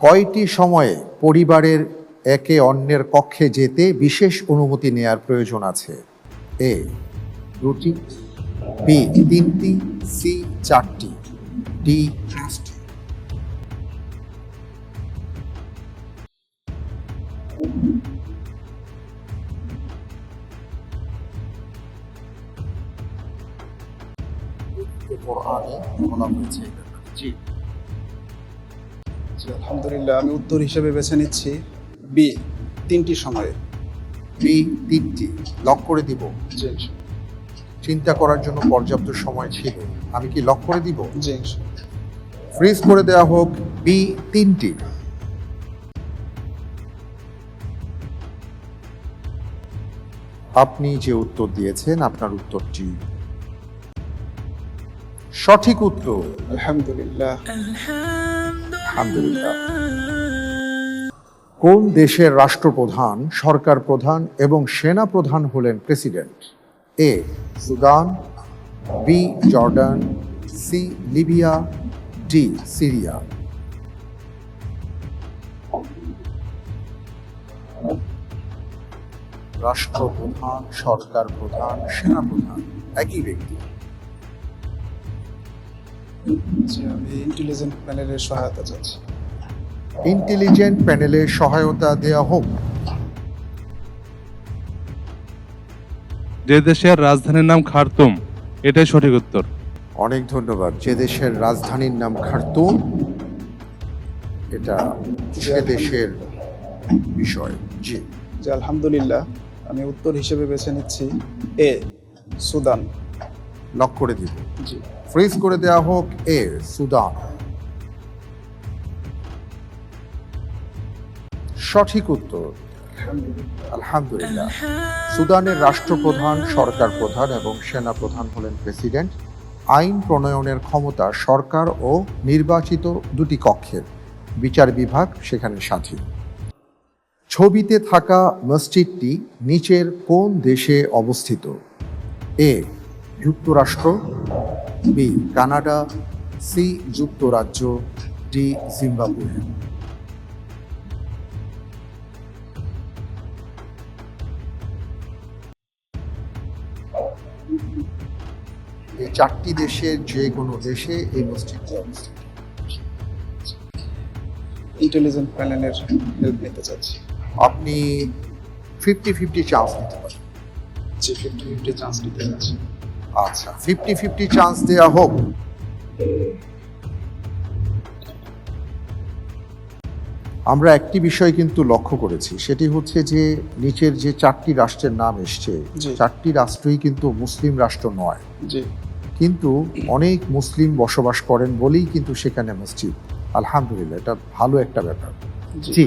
কয়টি সময়ে পরিবারের একে অন্যের কক্ষে যেতে বিশেষ অনুমতি নেয়ার প্রয়োজন আছে? এ, দুটি, বি, তিনটি, সি, চারটি, ডি কোরআনে বলা হয়েছে জি। আলহামদুলিল্লাহ আমি উত্তর হিসেবে বেছে নিচ্ছি বি তিনটি সময়ে। বি তিনটি। লক করে দিব। জি চিন্তা করার জন্য পর্যাপ্ত সময় ছিল। আমি কি লক করে দিব? জি ফ্রিজ করে দেওয়া হোক। বি তিনটি। আপনি যে উত্তর দিয়েছেন আপনার উত্তরটি সঠিক উত্তর। আলহামদুলিল্লাহ। আলহামদুলিল্লাহ। কোন দেশের রাষ্ট্রপ্রধান, সরকার প্রধান এবং সেনা প্রধান হলেন president? A, Sudan, B, Jordan, C, Libya, D, Syria. রাষ্ট্রপ্রধান, সরকার প্রধান, সেনা প্রধান, একই ব্যক্তি। আমি ইন্টেলিজেন্ট প্যানেলের সহায়তা চাচ্ছি। ইন্টেলিজেন্ট প্যানেলের সহায়তা দেওয়া হোক। যে দেশের রাজধানীর নাম খার্তুম এটাই সঠিক উত্তর। অনেক ধন্যবাদ। যে দেশের রাজধানীর নাম খার্তুম এটা সে দেশের বিষয়। জি। জি আলহামদুলিল্লাহ আমি উত্তর হিসেবে বেছে নিচ্ছি এ সুদান। লক করে দিব ফ্রিজ করে দেওয়া হোক এ সুদান। সঠিক উত্তর। আলহামদুলিল্লাহ। সুদানের রাষ্ট্রপ্রধান সরকার প্রধান এবং সেনা প্রধান হলেন প্রেসিডেন্ট। আইন প্রণয়নের ক্ষমতা সরকার ও নির্বাচিত দুটি কক্ষের। বিচার বিভাগ সেখানে স্বাধীন ছবিতে থাকা মসজিদটি নিচের কোন দেশে অবস্থিত? এ যুক্তরাষ্ট্র বি কানাডা সি যুক্তরাজ্য ডি জিম্বাবুয়ে। এই চারটি দেশের যে কোনো দেশে এই মসজিদটি অবস্থিত ইন্টেলিজেন্ট প্যানেলের হেল্প নিতে চাচ্ছি। আপনি ফিফটি ফিফটি চান্স নিতে পারেন। জি ফিফটি ফিফটি চান্স নিতে চাচ্ছি। আচ্ছা ফিফটি ফিফটি চান্স দেওয়া হোক। আমরা একটি বিষয় কিন্তু লক্ষ্য করেছি সেটি হচ্ছে যে নিচের যে চারটি রাষ্ট্রের নাম এসছে চারটি রাষ্ট্রই কিন্তু মুসলিম রাষ্ট্র নয়। কিন্তু অনেক মুসলিম বসবাস করেন বলেই কিন্তু সেখানে মসজিদ। আলহামদুলিল্লাহ এটা ভালো একটা ব্যাপার। জি। জি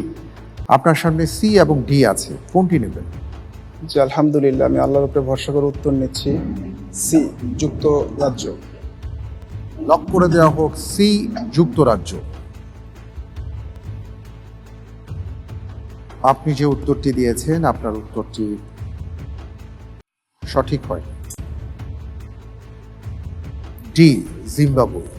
আপনার সামনে সি এবং ডি আছে কোনটি নেবেন? জি আলহামদুলিল্লাহ আমি আল্লাহর উপরে ভরসা করে উত্তর নিচ্ছি। সি যুক্তরাজ্য লক করে দেওয়া হোক সি যুক্তরাজ্য আপনি যে উত্তরটি দিয়েছেন, আপনার উত্তরটি সঠিক হয় ডি, জিম্বাবুয়ে।